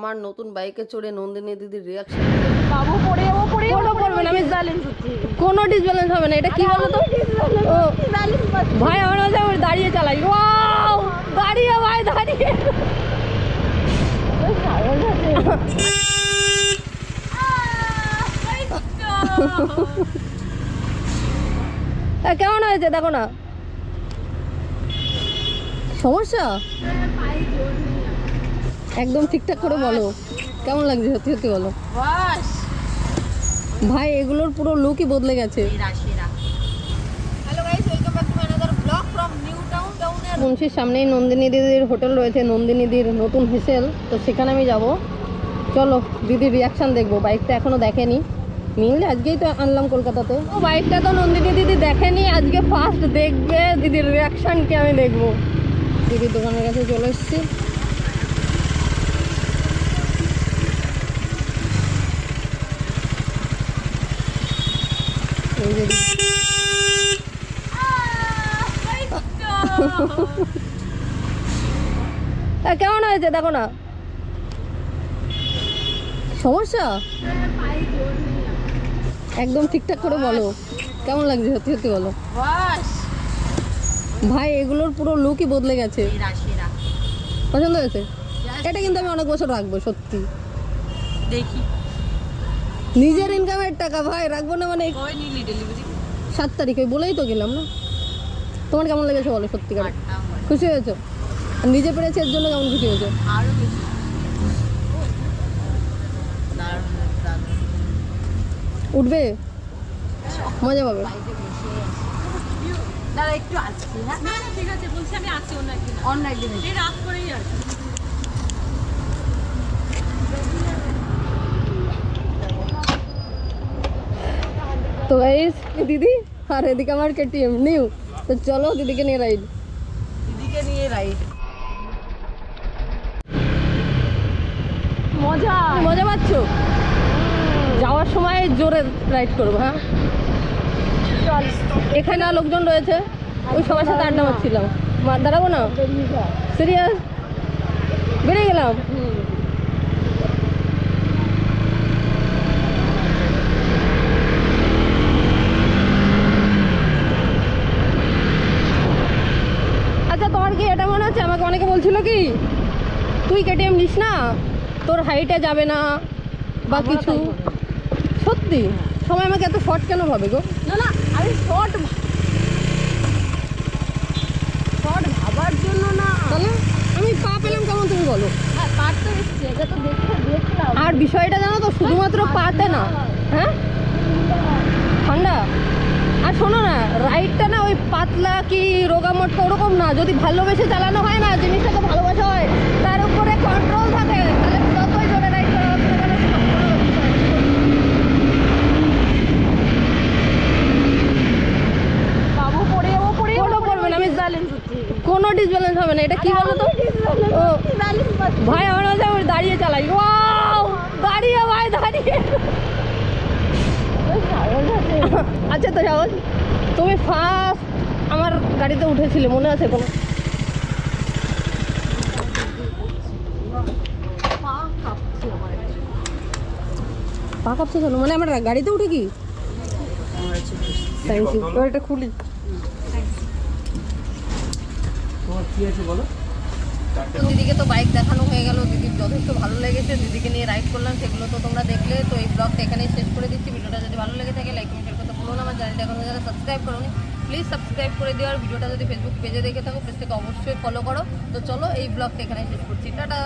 আমার নতুন বাইকে চড়ে নন্দিনী দিদির রিয়াকশন বাবু পড়ে যাব পড়ে কোনো করবে না, আমি ব্যালেন্স হচ্ছে কোনো ডিসব্যালেন্স হবে না এটা কি বলো তো ভাই আমার মাঝে আমি দাঁড়িয়ে চালাই। ওয়াও দাঁড়িয়ে ভাই দাঁড়িয়ে। এ, কেমন হয়েছে? দেখো না। সমস্যা? একদম ঠিকঠাক করে বলো। কেমন লাগছে? সত্যি সত্যি বলো। বাস। ভাই এগুলোর পুরো লুকই বদলে গেছে। মুন্সির সামনেই নন্দিনী দিদির হোটেল রয়েছে নন্দিনী দিদির নতুন হেসেল। তো সেখানে আমি যাব। চলো দিদির রিয়াকশান দেখব। বাইকটা এখনও দেখেনি। মিললে আজকেই তো আনলাম কলকাতাতে। ও বাইকটা তো নন্দিনী দিদি দেখেনি। আজকে ফার্স্ট দেখবে দিদির রিয়াকশানকে আমি দেখব। দিদির দোকানের কাছে চলে এসেছি। কেমন হয়েছে? দেখো না। সমস্যা? একদম ঠিকঠাক করে বলো। কেমন লাগছে? সত্যি সত্যি বলো। ভাই, এগুলোর পুরো লুকই বদলে গেছে। পছন্দ হয়েছে? এটা কিন্তু আমি অনেক বছর রাখব, সত্যি। দেখি। নিজের ইনকামের টাকা ভাই রাখব না মানে সাত তারিখে বলেই তো গেলাম না? তোমার কেমন লেগেছে বলো সত্যিকার? খুশি হয়েছো? আর নিজে পেরেছি এর জন্য কেমন খুশি হয়েছো? উঠবে? মজা পাবে। দাদা একটু আসছি হ্যাঁ? না না ঠিক আছে বলছি আমি আসছি অন্য একদিন। অন্য একদিন রাত করেই আসছি গাইস দিদি আর এদিকে আমার কেটিএম নিউ তো চলো দিদিকে নিয়ে রাইড দিদিকে নিয়ে রাইড মজা। মজা পাচ্ছ? যাওয়ার সময় জোরে রাইড করব হ্যাঁ? এখানে লোকজন রয়েছে ওই সবার সাথে আড্ডা মারছিলাম। দাঁড়াবো না? সিরিয়াস বেরিয়ে গেলাম আচ্ছা তোমার কি এটা মনে হচ্ছে? আমাকে অনেকে বলছিল কি তুই কেটিএম নিস না তোর হাইটে যাবে না বা কিছু। সত্যি? সবাই আমাকে এত শর্ট কেন ভাবে গো? না না আমি শর্ট শর্ট ভাবার জন্য না। তাহলে আমি পা পেলাম কেমন তুমি বলো? হ্যাঁ পার তো এসছে এটা তো দেখে দেখলাম। আর বিষয়টা জানো তো শুধুমাত্র পাতে না। হ্যাঁ? ঠান্ডা? আর শোনো না রাইডটা না ওই পাতলা কি রোগামটকা ওরকম না যদি ভালোবেসে চালানো হয় না জিনিসটা তো ভালোবাসা হয় তার উপরে কন্ট্রোল থাকে তাহলে যতই জোরে রাইড করা হোক না কেন, ডিসব্যালেন্স হবে না এটা কি বলো তো? ও ভাই আমার মাঝে দাঁড়িয়ে চালাই। ওয়াও দাঁড়িয়ে ভাই দাঁড়িয়ে। আচ্ছা তো সাহস তুমি ফার্স্ট আমার গাড়িতে উঠেছিলে মনে আছে কোনো? পা কাঁপছে কেন? মানে আমার গাড়িতে উঠে কি? থ্যাংক ইউ এবার এটা খুলি। দিদিকে তো বাইক দেখানো হয়ে গেল দিদির যথেষ্ট ভালো লেগেছে দিদিকে নিয়ে রাইড করলাম সেগুলো তো তোমরা দেখলে তো এই ব্লগটা এখানেই শেষ করে দিচ্ছি ভিডিওটা যদি ভালো লেগে থাকে লাইক কমেন্ট করতে ভুলো না আমার চ্যানেলটা এখনও যারা সাবস্ক্রাইব করোনি প্লিজ সাবস্ক্রাইব করে দিও। আর ভিডিওটা যদি ফেসবুক পেজে দেখে থাকো পেজটাকে অবশ্যই ফলো করো। তো চলো এই ব্লগটা এখানে শেষ করছি। টাটা!